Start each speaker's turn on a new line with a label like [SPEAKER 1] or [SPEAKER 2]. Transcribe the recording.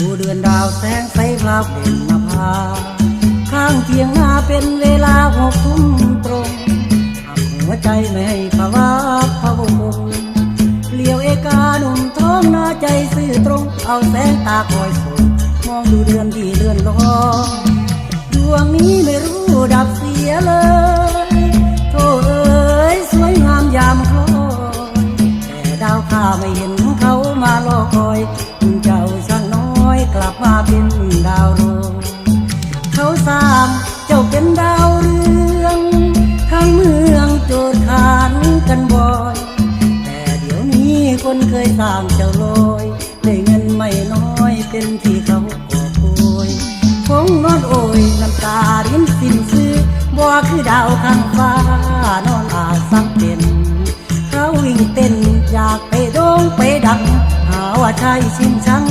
[SPEAKER 1] ดูเดือนดาวแสงไฟพลาบเด่นมาพาข้างเทียงนาเป็นเวลาหกทุ่มตรงหักหัวใจไม่ให้ภาวะพะวงเลี้ยวเอกาหนุ่มท้องหน้าใจซื่อตรง เอาแสงตาคอยส่งมองดูเดือนที่เลื่อนลอยดวงนี้ไม่รู้ดับเสียเลยโธ่เอ้ยสวยงามยามคลอยแต่ดาวข้าไม่เห็น มาเป็นดาวโรงเขาสร้างเจ้าเป็นดาวเรืองทั้งเมืองโจดขานกันบ่อย แต่เดี๋ยวนี้คนเคยสางเจ้าลอยได้เงินไม่น้อยเป็นที่เขากอบโวยคงนอนโอยน้ำตารินสิ้นซื้อบ่คือดาวข้างฟ้านอนอาสังเป็นเขาวิ่งเต้นอยากไปโด่งไปดังหาว่าชายชิงชัง